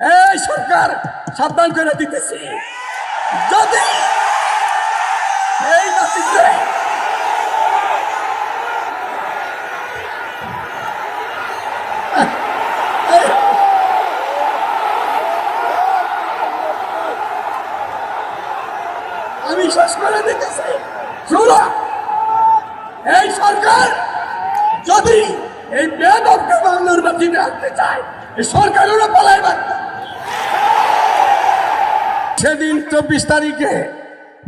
এই সরকার সাবধান করে দিতেছি। যদি এই নাতিতে আমি শেষ করে দিতেছি। শুনো, এই সরকার যদি এই বেদবকে বাংলার মাটিতে আনতে চায়, এই সরকারেরও পালাই বার্তা সেদিন চব্বিশ তারিখে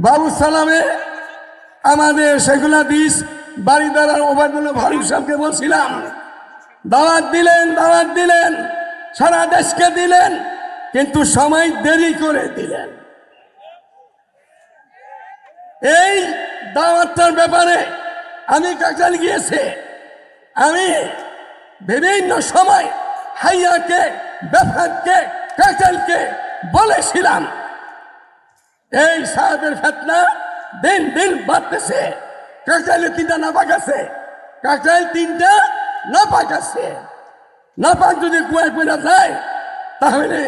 বাবু সালামে আমাদের সেগুলা দিস বাড়িদার ওবায়দুল্লাহ ফারুক সাহেবকে বলছিলাম, দাওয়াত দিলেন দাওয়াত দিলেন, সারা দেশকে দিলেন, কিন্তু সময় দেরি করে দিলেন। এই দাওয়াতটার ব্যাপারে আমি কাকাল গিয়েছে। আমি বিভিন্ন সময় হাইয়াকে ব্যাপারকে কাকালকে বলেছিলাম। এই সাহেবের ফেতনা, দিন দিন বাড়তেছে। কাকাইলে তিনটা নাপাক আছে। কাকাইল তিনটা নাপাক আছে। নাপাক যদি কুয়ায় পড়া যায়, তাহলে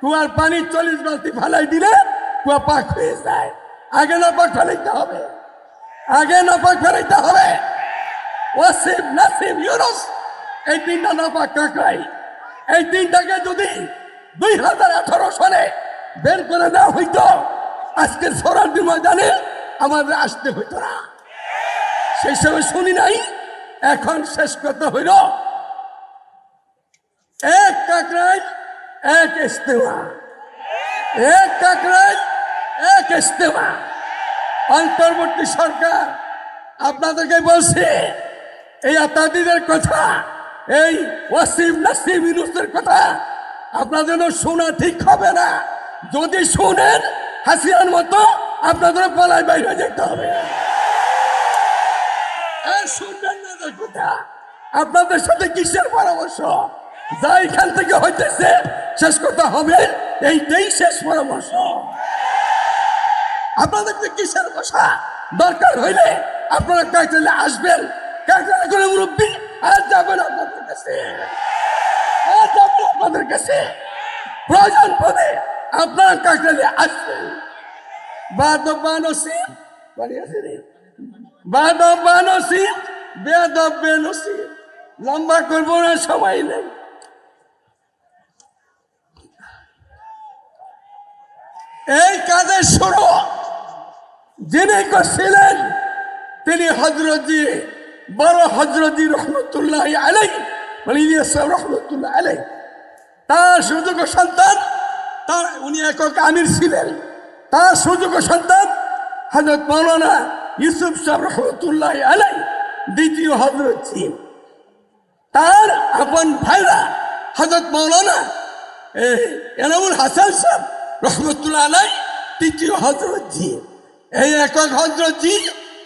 কুয়ার পানি চল্লিশ বালতি ফালাই দিলে কুয়া পাক হয়ে যায়। আগে নাপাক ফেলাইতে হবে। আগে নাপাক ফেলাইতে হবে। ওয়াসিম নাসিম ইউনুস, এই তিনটা নাপাক কাকাই। এই তিনটাকে যদি দুই হাজার আঠারো সালে বের করে দেওয়া হইতো আজকের সরার্দি ময়দানে আমাদের আসতে হইতো না সেই সময় শুনি নাই, এখন শেষ কথা হইল। এক কাকরাই এক ইস্তেমা। এক কাকরাই এক ইস্তেমা। অন্তর্বর্তী সরকার, আপনাদেরকে বলছে, এই আতাদিদের কথা, এই ওয়াসিম নাসিম ইউনুসের কথা আপনাদের জন্য শোনা ঠিক হবে না। যদি শুনেন হাসিনার মতো আপনাদের পলায় বাইরে যেতে হবে। কথা আপনাদের সাথে কিসের পরামর্শ? যা এখান থেকে হইতেছে, শেষ কথা হবে। এইটাই শেষ পরামর্শ। আপনাদের কিসের বসা দরকার হইলে আপনারা কাইতেলে আসবেন। কাইতেলে করে মুরব্বী আর যাবেন আপনাদের কাছে। আর যাবেন আপনাদের কাছে। প্রয়োজন পদে আপনারা কাইতেলে আসবেন বাদব রে। বাদব বানসিব বেদব বেনসিব লম্বা করব না, সময় নেই। এই কাজের শুরু যিনি করছিলেন, তিনি হজরতজি, বড় হজরতজি রহমতুল্লাহ আলাই ইলিয়াস রহমতুল্লাহ আলাই তার সুযোগ্য সন্তান তার, উনি একক আমির ছিলেন। তার সুযোগ্য সন্তান হজরত মৌলানা ইউসুফ সাহ রহমতুল্লাহ আলাই দ্বিতীয় হজরত ছিলেন। তার আপন ভাইরা হজরত মৌলানা এনামুল হাসান সাহেব রহমতুল্লাহ আলাই তৃতীয় হজরত জি এই একক হজরত জি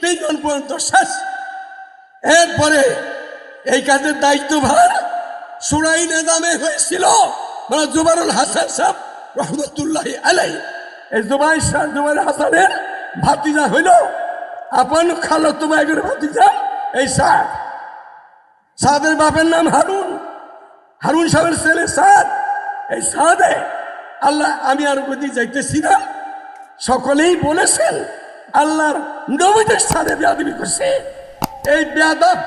তিনজন পর্যন্ত শেষ। এরপরে এই কাজের দায়িত্বভার সুরাই নেদামে হয়েছিল মানে জুবারুল হাসান সাহেব রহমতুল্লাহ আলাই এই জুবাই শাহ জুবাইর হাসানের ভাতিজা হইল আপন খালো তোমার ভাতিজা, এই শাহ সাদের বাপের নাম হারুন। হারুন সাহেবের ছেলে সাদ। এই সাদে আল্লাহ, আমি আর গতি যাইতেছি না। সকলেই বলেছেন, আল্লাহর নবীদের সাথে বেয়াদবি করছে। এই বেয়াদব